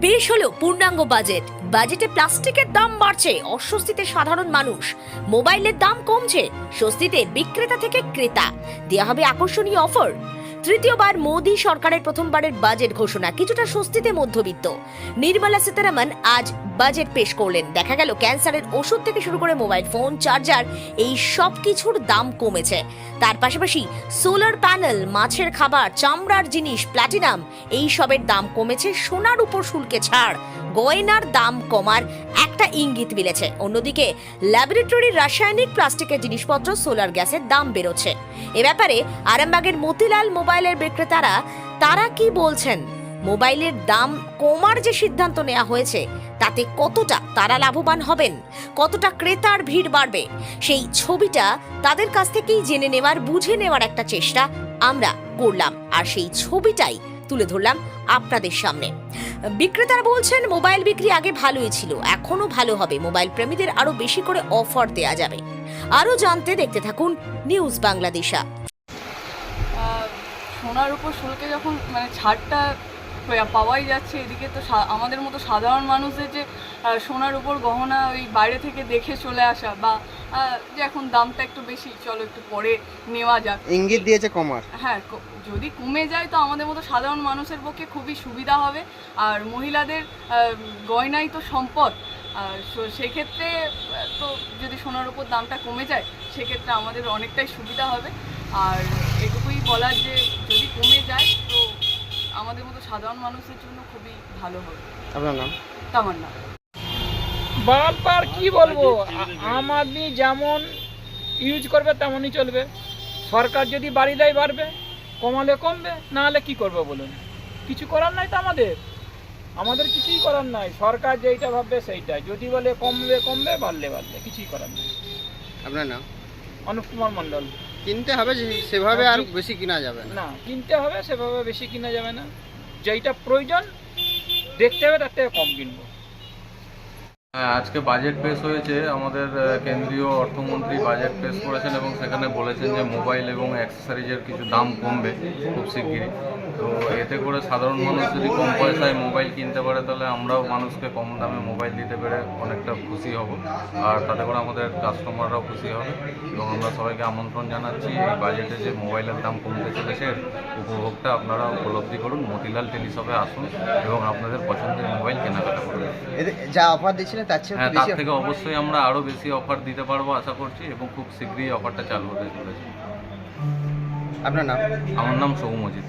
পেশ হলো পূর্ণাঙ্গ বাজেট। বাজেটে প্লাস্টিকের দাম বাড়ছে, অস্বস্তিতে সাধারণ মানুষ। মোবাইলের দাম কমছে, স্বস্তিতে বিক্রেতা থেকে ক্রেতা। দেওয়া হবে আকর্ষণীয় অফার। তৃতীয়বার মোদী সরকারের প্রথমবারের বাজেট ঘোষণা, কিছুটা স্বস্তিতে মধ্যবিত্ত। নির্মলা সীতারামন আজ বাজেট পেশ করলেন। দেখা গেল ক্যান্সারের ওষুধ থেকে শুরু করে মোবাইল ফোন, চার্জার, এই সব কিছুর দাম কমেছে। তার পাশাপাশি সোলার প্যানেল, মাছের খাবার, চামড়ার জিনিস, প্ল্যাটিনাম, এই সবের দাম কমেছে সোনার উপর শুল্কে ছাড়। গয়নার দাম কমার একটা ইঙ্গিত মিলেছে। অন্যদিকে ল্যাবরেটরির রাসায়নিক প্লাস্টিকের জিনিসপত্র সোলার গ্যাসের দাম বেরোচ্ছে এ ব্যাপারে আরামবাগের মতিলাল মোবাইলের বিক্রেতারা, তারা কি বলছেন? মোবাইলের দাম কমার যে সিদ্ধান্ত নেওয়া হয়েছে, তাতে কতটা তারা লাভবান হবেন? কতটা ক্রেতার ভিড় বাড়বে? সেই ছবিটা তাদের কাছ থেকেই জেনে নেওয়ার, বুঝে নেওয়ার একটা চেষ্টা আমরা করলাম। আর সেই ছবিটাই তুলে ধরলাম আপনাদের সামনে। বিক্রেতারা বলছেন, মোবাইল বিক্রি আগে ভালোই ছিল, এখনও ভালো হবে। মোবাইল প্রেমীদের আরও বেশি করে অফার দেয়া যাবে। আরও জানতে দেখতে থাকুন নিউজ বাংলাদেশা। সোনার উপর শুল্কে যখন মানে ছাড়টা পাওয়াই যাচ্ছে। এদিকে তো আমাদের মতো সাধারণ মানুষদের যে সোনার উপর গহনা ওই বাইরে থেকে দেখে চলে আসা বা যে এখন দামটা একটু বেশি চলো একটু পরে নেওয়া যাক। ইঙ্গিত দিয়েছে কমার। হ্যাঁ যদি কমে যায় তো আমাদের মতো সাধারণ মানুষের পক্ষে খুবই সুবিধা হবে। আর মহিলাদের গয়নাই তো সম্পদ। আর সো- সেক্ষেত্রে তো যদি সোনার উপর দামটা কমে যায় সেক্ষেত্রে আমাদের অনেকটাই সুবিধা হবে। আর এটুকুই বলার যে যদি কমে যায় তো আমাদের মতো সাধারণ মানুষের জন্য খুবই ভালো হবে। আপনার নাম? তামান্না। বারবার কি বলব? আম আদমি যেমন ইউজ করবে তেমনই চলবে। সরকার যদি বাড়ি দেয় বাড়বে কমালে কমবে না হলে কি করবে বলুন? কিছু করার নাই তো আমাদের। আমাদের কিছুই করার নাই। সরকার যেইটা ভাববে সেইটাই। যদি বলে কমবে কমবে বাড়লে বাড়লে কিছুই করার নাই। আপনার নাম? অনুপ কুমার মণ্ডল। কিনতে হবে যে- সেভাবে আর বেশি কিনা যাবে না। না কিনতে হবে সেভাবে বেশি কিনা যাবে না। যেইটা প্রয়োজন দেখতে হবে তার থেকে কম কিনবো। হ্যাঁ আজকে বাজেট পেশ হয়েছে আমাদের কেন্দ্রীয় অর্থমন্ত্রী বাজেট পেশ করেছেন এবং সেখানে বলেছেন যে মোবাইল এবং অ্যাক্সেসারিজের কিছু দাম কমবে খুব শিগগিরই। তো এতে করে সাধারণ মানুষ যদি কম পয়সায় মোবাইল কিনতে পারে তাহলে আমরাও মানুষকে কম দামে মোবাইল দিতে পেরে অনেকটা খুশি হব। আর তাতে করে আমাদের কাস্টমাররাও খুশি হবে এবং আমরা সবাইকে আমন্ত্রণ জানাচ্ছি এই বাজেটে যে মোবাইলের দাম কমতে চলেছে উপভোগটা আপনারা উপলব্ধি করুন মতিলাল টেলিশপে আসুন এবং আপনাদের পছন্দের মোবাইল কেনাকাটা করুন। এতে যা অফার দিচ্ছিলেন তার চেয়ে হ্যাঁ তার থেকে অবশ্যই আমরা আরও বেশি অফার দিতে পারব আশা করছি এবং খুব শীঘ্রই অফারটা চালু হতে চলেছে। আপনার নাম? আমার নাম সৌমজিৎ